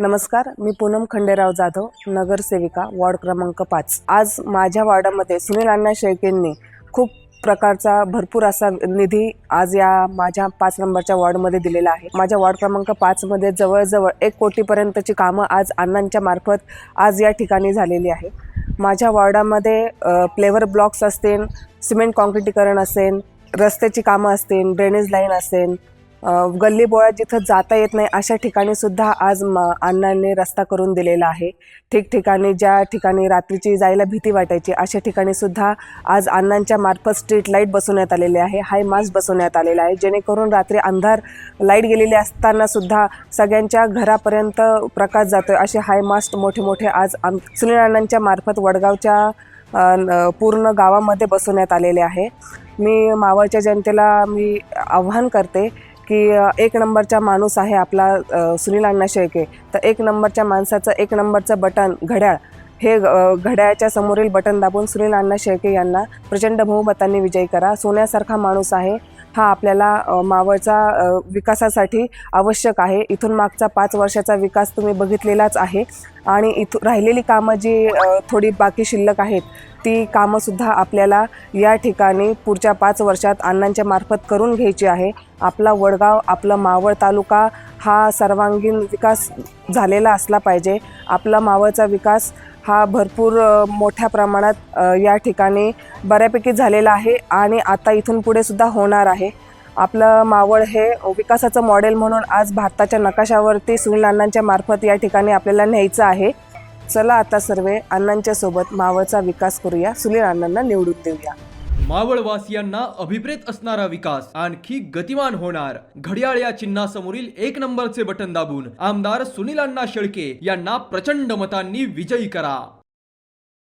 नमस्कार मी पूनम खंडेराव जाधव नगरसेविका वॉर्ड क्रमांक पाच. आज माझ्या वॉर्डामध्ये सुनील अण्णा शेळकेंनी खूप प्रकारचा भरपूर असा निधी आज या माझ्या पाच नंबरच्या वॉर्डमध्ये दिलेला आहे. माझ्या वॉर्ड क्रमांक पाचमध्ये जवळजवळ एक कोटीपर्यंतची कामं आज अण्णांच्या मार्फत आज या ठिकाणी झालेली आहे. माझ्या वॉर्डामध्ये प्लेवर ब्लॉक्स असतील सिमेंट कॉन्क्रिटीकरण असेल रस्त्याची कामं असतील ड्रेनेज लाईन असेल गल्लीबोळा जिथं जाता येत नाही अशा ठिकाणी सुद्धा आज म अण्णांनी रस्ता करून दिलेला आहे. ठिकठिकाणी ज्या ठिकाणी रात्रीची जायला भीती वाटायची अशा ठिकाणी सुद्धा आज अण्णांच्या मार्फत स्ट्रीट लाइट बसवण्यात आलेले आहे. हाय मास्क बसवण्यात आलेला आहे. जेणेकरून रात्री अंधार लाइट गेलेली असताना सुद्धा सगळ्यांच्या घरापर्यंत प्रकाश जातोय. असे हाय मास्क मोठे मोठे आज आम सुनील अण्णांच्या मार्फत वडगावच्या न- पूर्ण गावामध्ये बसवण्यात आलेले आहे. मी मावळच्या जनतेला मी आव्हान करते की एक नंबरचा माणूस आहे आपला सुनील अण्णा शेळके. तर एक नंबरच्या माणसाचं एक नंबरचं बटन घड्याळ हे घड्याळच्या घड्याळाच्या समोरील बटन दाबून सुनील अण्णा शेळके यांना प्रचंड बहुमतांनी विजयी करा. सोन्यासारखा माणूस आहे. हा आपल्याला मावळचा विकासासाठी आवश्यक आहे. इथून मागचा पाच वर्षाचा विकास तुम्ही बघितलेलाच आहे. आणि इथून राहिलेली कामं जी थोडी बाकी शिल्लक आहेत ती कामंसुद्धा आपल्याला या ठिकाणी पुढच्या पाच वर्षात अण्णांच्या मार्फत करून घ्यायची आहे. आपला वडगाव आपला मावळ तालुका हा सर्वांगीण विकास झालेला असला पाहिजे. आपला मावळचा विकास हा भरपूर मोठ्या प्रमाणात या ठिकाणी बऱ्यापैकी झालेला आहे आणि आता इथून पुढे सुद्धा होणार आहे. आपलं मावळ हे विकासाचं मॉडेल म्हणून आज भारताच्या नकाशावरती सुनील अण्णांच्या मार्फत या ठिकाणी आपल्याला न्यायचं आहे. चला आता सर्वे अण्णांच्या सोबत मावळचा विकास करूया. सुनील अण्णांना निवडून देऊया. मावळवासियांना अभिप्रेत असणारा विकास आणखी गतिमान होणार. घड्याळ या चिन्हासमोरील एक नंबरचे बटन दाबून आमदार सुनील अण्णा शेळके यांना प्रचंड मतांनी विजयी करा.